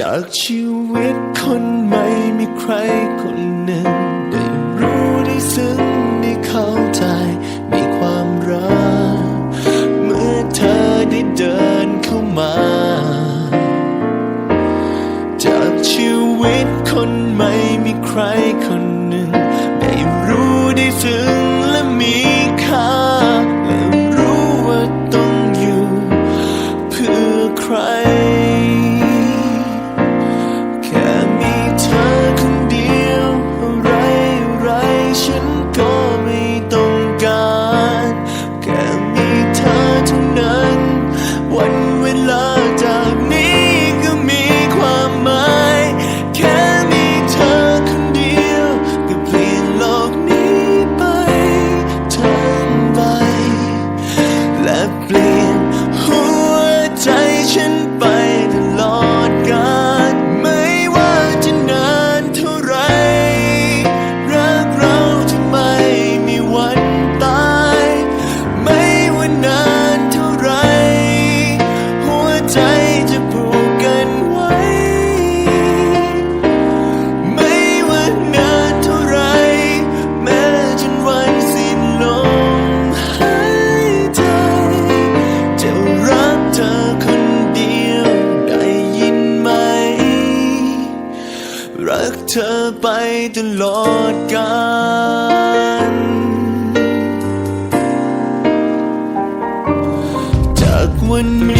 จากชีวิตคนไม่มีใครคนหนึ่ง Bleed. รักเธอไปตลอดกันจากวันนี้